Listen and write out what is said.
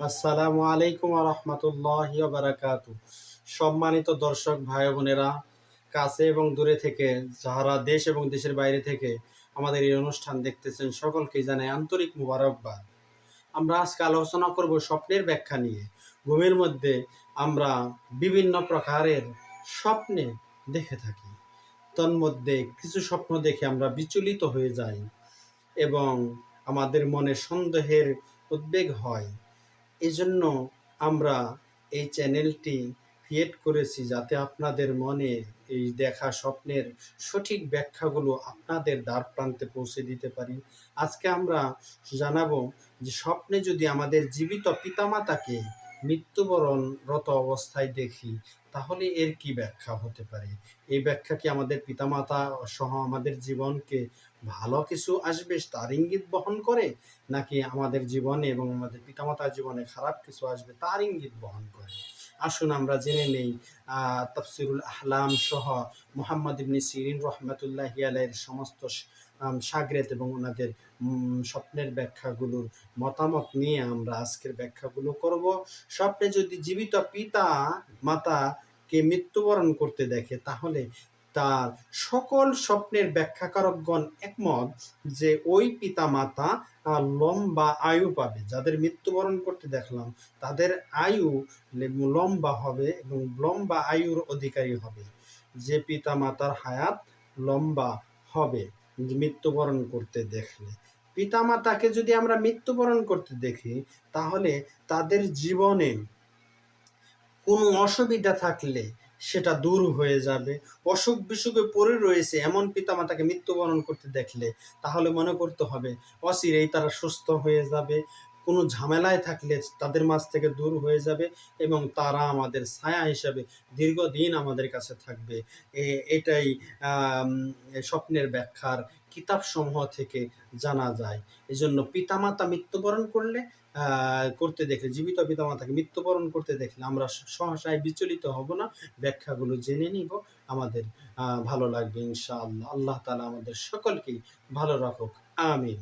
আসসালামু আলাইকুম রহমতুল্লাহ বারাকাতু সম্মানিত দর্শক ভাই বোনেরা, কাছে এবং দূরে থেকে যারা দেশ এবং দেশের বাইরে থেকে আমাদের এই অনুষ্ঠান দেখতেছেন, সকলকে জানাই আন্তরিক মুবারকবাদ। আমরা আজকে আলোচনা করব স্বপ্নের ব্যাখ্যা নিয়ে। ঘুমের মধ্যে আমরা বিভিন্ন প্রকারের স্বপ্নে দেখে থাকি। তন্মধ্যে কিছু স্বপ্ন দেখে আমরা বিচলিত হয়ে যাই এবং আমাদের মনে সন্দেহের উদ্বেগ হয়। এজন্য আমরা এই চ্যানেলটি ক্রিয়েট করেছি যাতে আপনাদের মনে এই দেখা স্বপ্নের সঠিক ব্যাখ্যাগুলো আপনাদের দ্বার প্রান্তে পৌঁছে দিতে পারি। আজকে আমরা জানাব যে স্বপ্নে যদি আমাদের জীবিত পিতামাতাকে মৃত্যুবরণরত অবস্থায় দেখি তাহলে এর কি ব্যাখ্যা হতে পারে? এই ব্যাখ্যা কি আমাদের পিতামাতা সহ আমাদের জীবনকে ভালো কিছু আসবে, তার ইঙ্গিত বহন করে? নাকি আমাদের জীবনে এবং আমাদের পিতামাতার জীবনে খারাপ কিছু আসবে, তার ইঙ্গিত বহন করে? আসুন আমরা জেনে নেই তফসিরুল আহলাম সহ মোহাম্মদ ইবনি সিরিন রহমতুল্লাহ আলাইয়ের সমস্ত সাগরেত এবং ওনাদের স্বপ্নের ব্যাখ্যাগুলোর মতামত নিয়ে আমরা আজকের ব্যাখ্যাগুলো করব। স্বপ্নে যদি জীবিত পিতা মাতাকে মৃত্যুবরণ করতে দেখে, তাহলে তার সকল স্বপ্নের ব্যাখ্যাকারকগণ একমত যে ওই পিতা মাতা লম্বা আয়ু পাবে। যাদের মৃত্যুবরণ করতে দেখলাম, তাদের আয়ু লম্বা হবে এবং লম্বা আয়ুর অধিকারী হবে। যে পিতা মাতার হায়াত লম্বা হবে মৃত্যুবরণ করতে দেখলে। পিতা মাতাকে যদি আমরা মৃত্যুবরণ করতে দেখি, তাহলে তাদের জীবনে কোনো অসুবিধা থাকলে সেটা দূর হয়ে যাবে। অসুখ বিসুখে পড়ে রয়েছে এমন পিতামাতাকে মৃত্যুবরণ করতে দেখলে তাহলে মনে করতে হবে, অচিরেই তারা সুস্থ হয়ে যাবে। কোনো ঝামেলায় থাকলে তাদের মাঝ থেকে দূর হয়ে যাবে এবং তারা আমাদের ছায়া হিসাবে দীর্ঘদিন আমাদের কাছে থাকবে। এটাই স্বপ্নের ব্যাখ্যার কিতাবসমূহ থেকে জানা যায়। এজন্য পিতামাতা মৃত্যুবরণ করলে করতে দেখলে, জীবিত পিতামাতাকে মৃত্যুবরণ করতে দেখলে আমরা সহসায় বিচলিত হব না। ব্যাখ্যাগুলো জেনে নিব, আমাদের ভালো লাগবে ইনশাআল্লাহ। আল্লাহ তালা আমাদের সকলকেই ভালো রাখুক। আমিন।